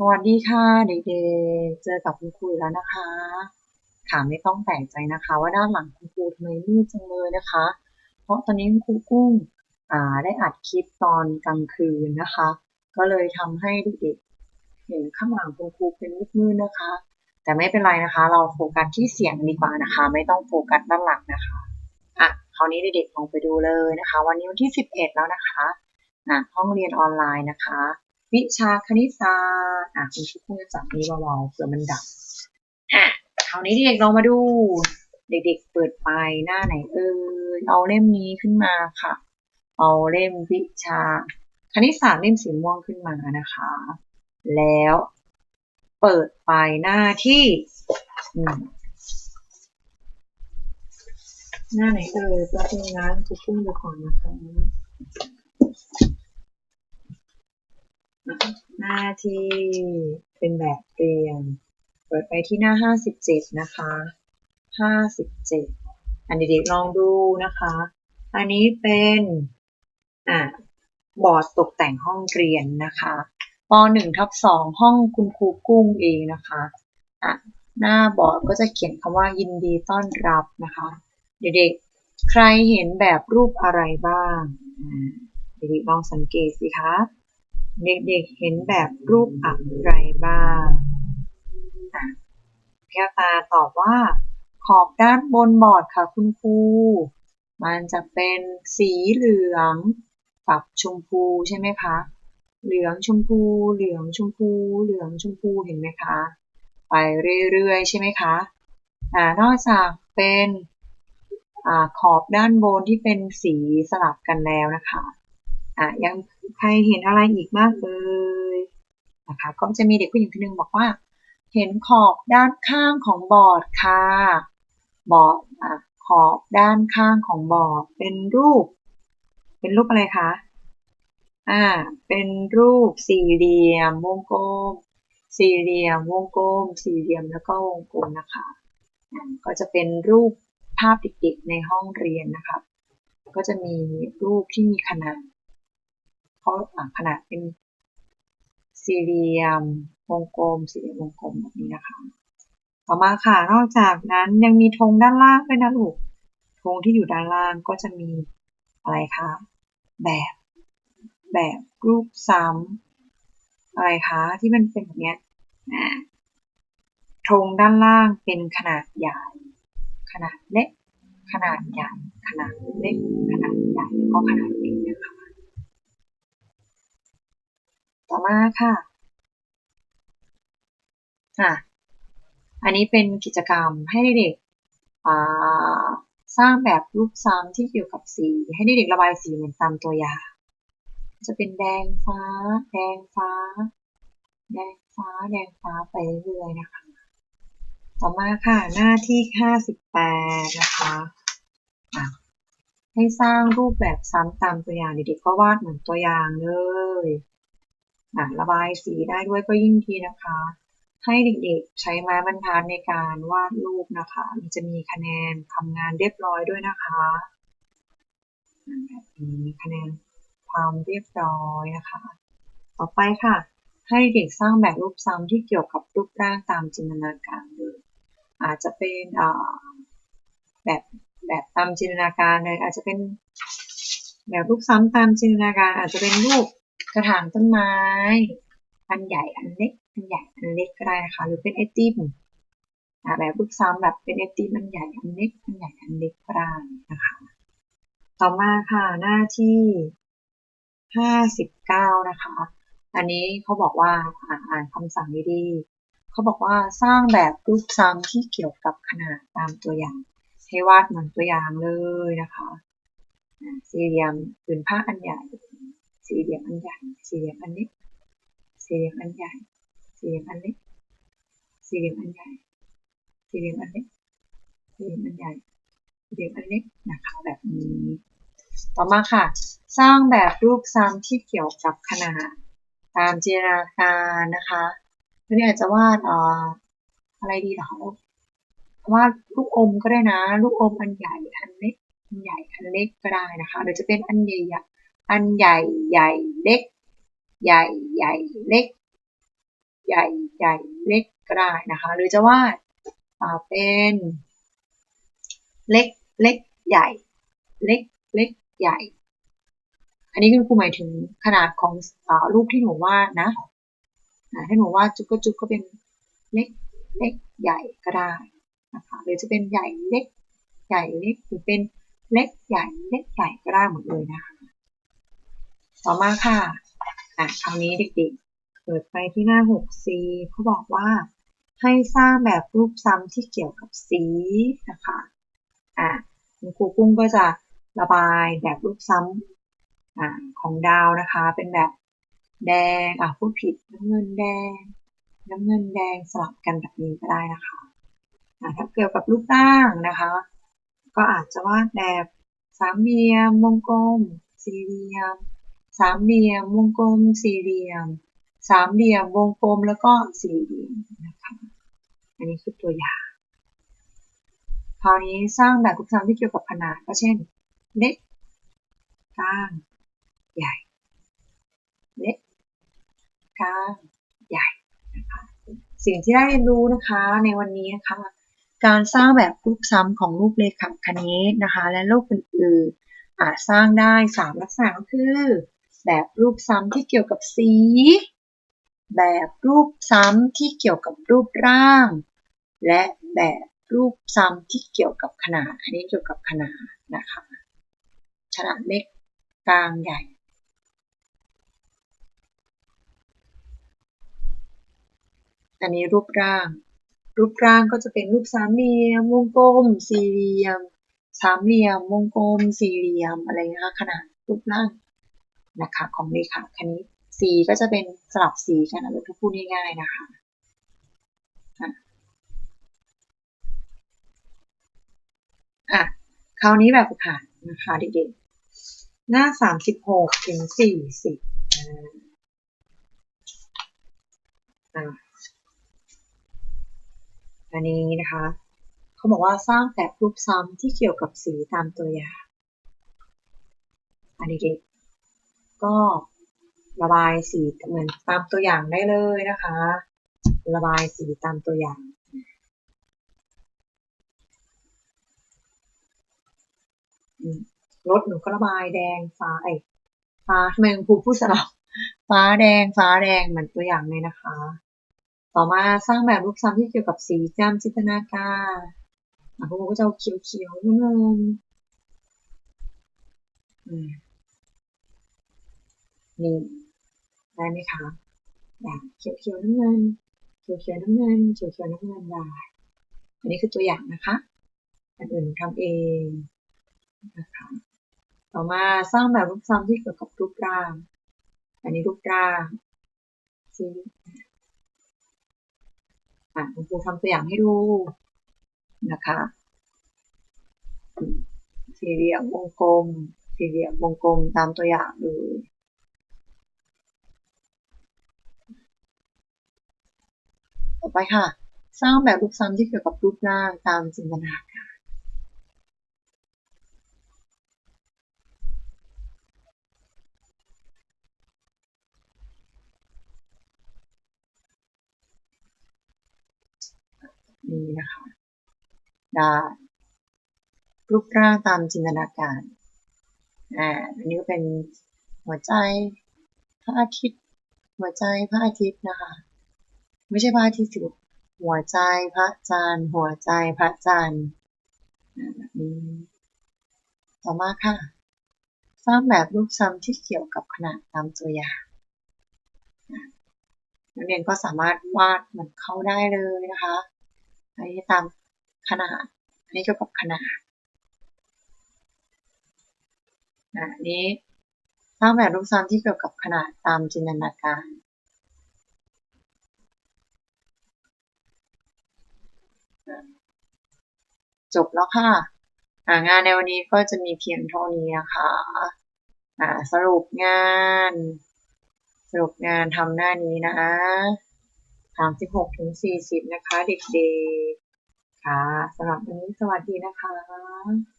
สวัสดีค่ะเด็กๆ เจอกับคุณครูแล้วนะคะ ค่ะไม่ต้องแปลกใจนะคะว่าด้านหลังคุณครูทำไมมืดจังเลยนะคะ เพราะตอนนี้คุณครูกุ้งอ่าได้อัดคลิปตอนกลางคืนนะคะ ก็เลยทำให้เด็กๆเห็นข้างหลังคุณครูเป็นมืดๆนะคะ แต่ไม่เป็นไรนะคะ เราโฟกัสที่เสียงดีกว่านะคะ ไม่ต้องโฟกัสด้านหลังนะคะอะคราวนี้เด็กๆลองไปดูเลยนะคะ วันนี้วันที่ 11 แล้วนะคะอะห้องเรียนออนไลน์นะคะ วิชาคณิตศาสตร์อะคุณครูกุ้งจะจับนี้เบาๆเผื่อมันดับอะคราวนี้เด็กๆลองมาดู เด็กๆเปิดไปหน้าไหนเอ่ยเอาเล่มนี้ขึ้นมาค่ะ เอาเล่มวิชาคณิตศาสตร์เล่มสีม่วงขึ้นมานะคะ แล้วเปิดไปหน้าที่อืมหน้าไหนเอ่ยแป๊บนึงนะครูกุ้งดูก่อนนะคะ ห น้าที่เป็นแบบเรียน เปิดไปที่หน้า57นะคะ57อันเด็กๆลองดูนะคะ อันนี้เป็นอ่าบอร์ดตกแต่งห้องเรียนนะคะป .1 ทับ2ห้องคุณครูกุ้งเองนะคะอะหน้าบอร์ดก็จะเขียนคำว่ายินดีต้อนรับนะคะ เด็กๆ ใครเห็นแบบรูปอะไรบ้าง เด็กๆลองสังเกตสิคะ เด็กๆเห็นแบบรูปอะไรบ้างอะแก้วตาตอบว่า ขอบด้านบนบอร์ดค่ะคุณครู มันจะเป็นสีเหลืองกับชมพูใช่ไหมคะ เหลืองชมพู เหลืองชมพู เหลืองชมพูเห็นไหมคะ ไปเรื่อยๆใช่ไหมคะอ่านอกจากเป็นอขอบด้านบนที่เป็นสีสลับกันแล้วนะคะ อะยังใครเห็นอะไรอีกมากเลยนะคะก็จะมีเด็กผู้หญิงคนหนึ่งบอกว่า เห็นขอบด้านข้างของบอร์ดค่ะบอร์ดอะขอบด้านข้างของบอร์ดเป็นรูป เป็นรูปอะไรคะอ่าเป็นรูปสี่เหลี่ยมวงกลม สี่เหลี่ยมวงกลม สี่เหลี่ยมแล้วก็วงกลมนะคะอ่าก็จะเป็นรูปภาพเด็กๆในห้องเรียนนะคะก็จะมีรูปที่มีขนาด เขาขนาดเป็นสี่เหลี่ยมวงกลมสี่เหลี่ยมวงกลมแบบนี้นะคะ ต่อมาค่ะนอกจากนั้นยังมีธงด้านล่างด้วยนะลูกธงที่อยู่ด้านล่างก็จะมีอะไรคะแบบ แบบรูปซ้ำอะไรคะที่มันเป็นแบบนี้ยธงด้านล่างเป็นขนาดใหญ่ ขนาดเล็ก ขนาดใหญ่ ขนาดเล็ก ขนาดใหญ่แล้วก็ขนาดเล็กนะคะ ต่อ มาค่ะอะอันนี้เป็นกิจกรรมให้เด็กสร้างแบบรูปซ้ำที่เกี่ยวกับสี ให้เด็กระบายสีเหมือนตามตัวอย่าง จะเป็นแดงฟ้า แดงฟ้า แดงฟ้า แดงฟ้าไปเรื่อยๆนะคะ ต่อมาค่ะหน้าที่ 58 นะคะะให้สร้างรูปแบบซ้ำตามตัวอย่างเด็กๆก็วาดเหมือนตัวอย่างเลย ระบายสีได้ด้วยก็ยิ่งดีนะคะ ให้เด็กๆใช้ไม้บรรทัดในการวาดรูปนะคะ มันจะมีคะแนนทำงานเรียบร้อยด้วยนะคะแบบนี้คะแนนความเรียบร้อยนะคะ ต่อไปค่ะ ให้เด็กสร้างแบบรูปซ้ำที่เกี่ยวกับรูปร่างตามจินตนาการเลยอาจจะเป็นแบบแบบตามจินตนาการเลยอาจจะเป็นแบบรูปซ้ำตามจินตนาการอาจจะเป็นรูป กระถางต้นไม้ อันใหญ่อันเล็ก อันใหญ่อันเล็กก็ได้นะคะ หรือเป็นไอติมแบบรูปซ้ำแบบเป็นไอติมอันใหญ่อันเล็กอันใหญ่อันเล็กก็ได้นะคะ ต่อมาค่ะหน้าที่ห้าสิบเก้านะคะ อันนี้เขาบอกว่าอ่านอ่านคำสั่งดีๆเขาบอกว่าสร้างแบบรูปซ้ำที่เกี่ยวกับขนาดตามตัวอย่างให้วาดเหมือนตัวอย่างเลยนะคะ สี่เหลี่ยมผืนผ้าอันใหญ่ สี่เหลี่ยมอันใหญ่ สี่เหลี่ยมอันเล็ก สี่เหลี่ยมอันใหญ่ สี่เหลี่ยมอันเล็ก สี่เหลี่ยมอันใหญ่ สี่เหลี่ยมอันเล็ก สี่เหลี่ยมอันใหญ่ สี่เหลี่ยมอันเล็กนะคะแบบนี้ ต่อมาค่ะ สร้างแบบรูปซ้ำที่เกี่ยวกับขนาด ตามจินตนาการนะคะนี่อาจจะวาดอะไรดีหรอวาดลูกอมก็ได้นะ ลูกอมอันใหญ่ อันเล็ก อันใหญ่ อันเล็กก็ได้นะคะหรือจะเป็นอันใหญ่ อันใหญ่ใหญ่เล็ก ใหญ่ใหญ่เล็ก ใหญ่ใหญ่เล็กก็ได้นะคะ หรือจะวาดอ่าเป็นเล็กเล็กใหญ่ เล็กเล็กใหญ่ อันนี้คุณครูหมายถึงขนาดของอรูปที่หนูวาดนะอ่าถ้หนูวาดจุกก็จุกก็เป็นเล็กเล็กใหญ่ก็ได้นะคะหรือจะเป็นใหญ่เล็กใหญ่เล็กหรือเป็นเล็กใหญ่เล็กใหญ่ก็ได้หมดเลยนะคะ ต่อมาค่ะอะคราวนี้เด็กๆ เปิดไปที่หน้า 6C เขาบอกว่าให้สร้างแบบรูปซ้ำที่เกี่ยวกับสีนะคะอะคุณครูกุ้งก็จะระบายแบบรูปซ้ำอะของดาวนะคะ เป็นแบบแดงอะพูดผิดน้ำเงินแดง น้ำเงินแดงสลับกันแบบนี้ก็ได้นะคะอะถ้าเกี่ยวกับรูปร่างนะคะ ก็อาจจะวาดแบบสามเหลี่ยมวงกลมสี่เหลี่ยม สามเหลี่ยม วงกลม สี่เหลี่ยม สามเหลี่ยม วงกลม แล้วก็สี่เหลี่ยมนะคะอันนี้คือตัวอย่าง คราวนี้สร้างแบบรูปซ้ำที่เกี่ยวกับขนาด ก็เช่น เล็ก กลาง ใหญ่ เล็ก กลาง ใหญ่นะคะสิ่งที่ได้เรียนรู้นะคะในวันนี้นะคะ การสร้างแบบรูปซ้ำของรูปเลขาคณิตนะคะ และรูปอื่นๆอาจสร้างได้ 3 ลักษณะก็คือ แบบรูปซ้ำที่เกี่ยวกับสี แบบรูปซ้ำที่เกี่ยวกับรูปร่าง และแบบรูปซ้ำที่เกี่ยวกับขนาด อันนี้เกี่ยวกับขนาดนะคะขนาดเล็กกลางใหญ่อันนี้รูปร่าง รูปร่างก็จะเป็นรูปสามเหลี่ยม วงกลม สี่เหลี่ยม สามเหลี่ยม วงกลม สี่เหลี่ยม อะไรนะคะขนาดรูปร่าง นะคะของเลขาคณิตสีก็จะเป็นสลับสีกันนะถ้าพูดง่ายๆนะคะอะคราวนี้แบบฝึกหัดนะคะเด็กๆหน้า36ถึง40อ่าอันนี้นะคะ เขาบอกว่าสร้างแบบรูปซ้ำที่เกี่ยวกับสีตามตัวอย่างอันนี้เด็ก ก็ระบายสีเหมือนตามตัวอย่างได้เลยนะคะ ระบายสีตามตัวอย่างรถหนูก็ระบายแดงฟ้าไอ้ฟ้าทำไมครูพูดสลับฟ้าแดงฟ้าแดงเหมือนตัวอย่างเลยนะคะ ต่อมาสร้างแบบรูปซ้ำที่เกี่ยวกับสีจำจินตนาการคุณครูก็จะเขียวเขียวน้ำเงิ นี่ ได้ไหมคะแบบเขียวเขียวน้ำเงิน เขียวเขียวน้ำเงิน เขียวเขียวน้ำเงินได้ อันนี้คือตัวอย่างนะคะ อันอื่นทำเองนะคะต่อมาสร้างแบบรูปซ้ำที่เกี่ยวกับรูปร่าง อันนี้รูปร่างซีอะคุณครูทำตัวอย่างให้ดูนะคะสี่เหลี่ยมวงกลม สี่เหลี่ยมวงกลมตามตัวอย่างเลย ต่อไปค่ะ สร้างแบบรูปซ้ำที่เกี่ยวกับรูปร่างตามจินตนาการนี้นะคะได้รูปร่างตามจินตนาการ อ่า อันนี้ก็เป็นหัวใจพระอาทิตย์ หัวใจพระอาทิตย์นะคะ ไม่ใช่พระอาทิตย์สิหัวใจพระจันทร์หัวใจพระจันทร์แบบนี้ ต่อมาค่ะ สร้างแบบรูปซ้ำที่เกี่ยวกับขนาดตามตัวอย่างนักเรียนก็สามารถวาดเหมือนเขาได้เลยนะคะอันนี้ตามขนาดอันนี้เกี่ยวกับขนาดอันนี้สร้างแบบรูปซ้ำที่เกี่ยวกับขนาดตามจินตนาการ จบแล้วค่ะงานในวันนี้ก็จะมีเพียงเท่านี้นะคะสรุปงาน สรุปงานทำหน้านี้นะสามสิบหกถึงสี่สิบนะคะ เด็กๆ ค่ะสำหรับวันนี้สวัสดีนะคะ